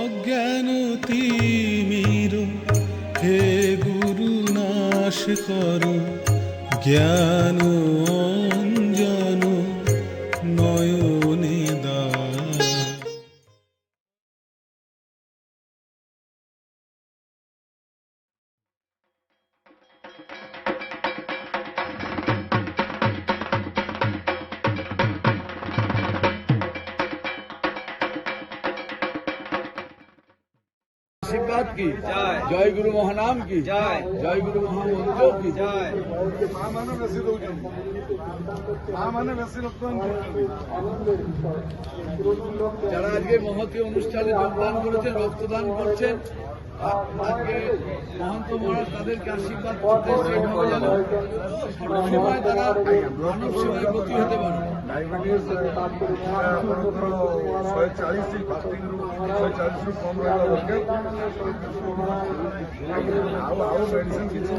অজ্ঞান তিমির হে গুরু নাশ করো। জ্ঞান আশীর্বাদ কি? জয়। গুরু মহানাম কি? জয়। গুরু মহামন্ত্র কি? যারা আজকে মহতি অনুষ্ঠানে যোগদান করেছেন রক্তদান করছেন মহন্ত মহারাজ তাদেরকে আশীর্বাদ করতে সেইভাবে যেন সবসময় তারা মানব সেবায় ক্ষতি হতে পারে। ডায়াবেটিস শহে চালিশ শহে চালিশ কম রাখা మెడిసిన్స్ ఇచ్చి